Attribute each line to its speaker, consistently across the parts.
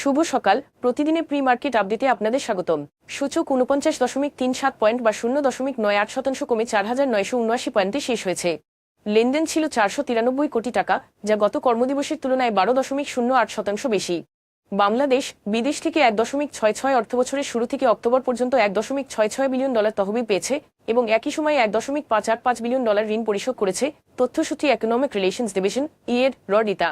Speaker 1: শুভ সকাল। প্রতিদিনে pre market আপডেটে আপনাদের স্বাগতম। সূচক উনপঞ্চাশ দশমিক তিন সাত পয়েন্ট বা শূন্য দশমিক নয় আট শতাংশ কমে চার হাজার নয়শো উনআশি পয়েন্টে শেষ হয়েছে। লেনদেন ছিল চারশো তিরানব্বই কোটি টাকা, যা গত কর্মদিবসের তুলনায় বারো দশমিক শূন্য আট শতাংশ বেশি। বাংলাদেশ বিদেশ থেকে এক দশমিক ছয় ছয় অর্থবছরের শুরু থেকে অক্টোবর পর্যন্ত এক দশমিক ছয় ছয় বিলিয়ন ডলার তহবিল পেয়েছে এবং একই সময়ে এক দশমিক পাঁচ আট পাঁচ বিলিয়ন ডলার ঋণ পরিশোধ করেছে, তথ্যসূত্রে ইকোনমিক রিলেশনস ডিভিশন ইয়ের রডিতা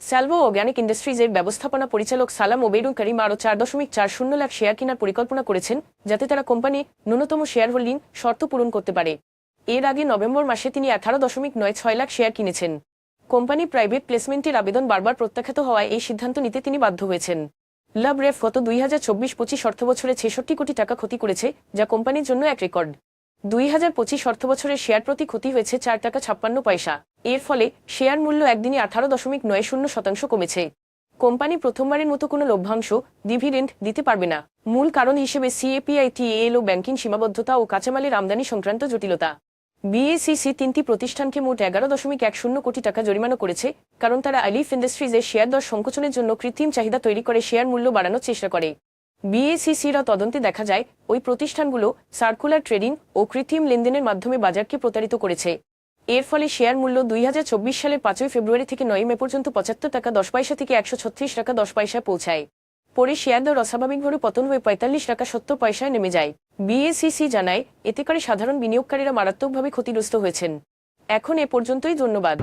Speaker 1: স্যালভো অর্গ্যানিক ইন্ডাস্ট্রিজের ব্যবস্থাপনা পরিচালক সালাম ওবেরুল করিম আরও চার দশমিক চার শূন্য লাখ শেয়ার কেনার পরিকল্পনা করেছেন, যাতে তারা কোম্পানি ন্যূনতম শেয়ার হোল্ডিং শর্ত পূরণ করতে পারে। এর আগে নভেম্বর মাসে তিনি আঠারো দশমিক নয় ছয় লাখ শেয়ার কিনেছেন। কোম্পানি প্রাইভেট প্লেসমেন্টের আবেদন বারবার প্রত্যাখ্যাত হওয়ায় এই সিদ্ধান্ত নিতে তিনি বাধ্য হয়েছেন। লাভ রেফ গত দুই হাজার চব্বিশ পঁচিশ অর্থবছরে ছেষট্টি কোটি টাকা ক্ষতি করেছে, যা কোম্পানির জন্য এক রেকর্ড। দুই হাজার পঁচিশ অর্থবছরের শেয়ার প্রতি ক্ষতি হয়েছে চার টাকা ছাপ্পান্ন পয়সা। এর ফলে শেয়ার মূল্য একদিনে আঠারো দশমিক নয় শূন্য শতাংশ কমেছে। কোম্পানি প্রথমবারের মতো কোনো লভ্যাংশ, ডিভিডেন্ড দিতে পারবে না। মূল কারণ হিসেবে সিএপিআইটিএল ও ব্যাংকিং সীমাবদ্ধতা ও কাঁচামালের আমদানি সংক্রান্ত জটিলতা। বিএসিসি তিনটি প্রতিষ্ঠানকে মোট এগারো দশমিক এক শূন্য কোটি টাকা জরিমানা করেছে, কারণ তারা আলিফ ইন্ডাস্ট্রিজের শেয়ার দর সংকোচনের জন্য কৃত্রিম চাহিদা তৈরি করে শেয়ার মূল্য বাড়ানোর চেষ্টা করে। বিএসিসির তদন্তে দেখা যায়, ওই প্রতিষ্ঠানগুলো সার্কুলার ট্রেডিং ও কৃত্রিম লেনদেনের মাধ্যমে বাজারকে প্রতারিত করেছে। এর ফলে শেয়ার মূল্য দুই হাজার চব্বিশ সালের পাঁচই ফেব্রুয়ারি থেকে নয় মে পর্যন্ত পঁচাত্তর টাকা, দশ পয়সা থেকে একশো ছত্রিশ টাকা, দশ পয়সায় পৌঁছায়। পরে শেয়ার দর অস্বাভাবিকভাবে পতন হয়ে পঁয়তাল্লিশ টাকা, সত্তর পয়সায় নেমে যায়। বিএসিসি জানায়, এতে করে সাধারণ বিনিয়োগকারীরা মারাত্মকভাবে ক্ষতিগ্রস্ত হয়েছেন। এখন এ পর্যন্তই, ধন্যবাদ।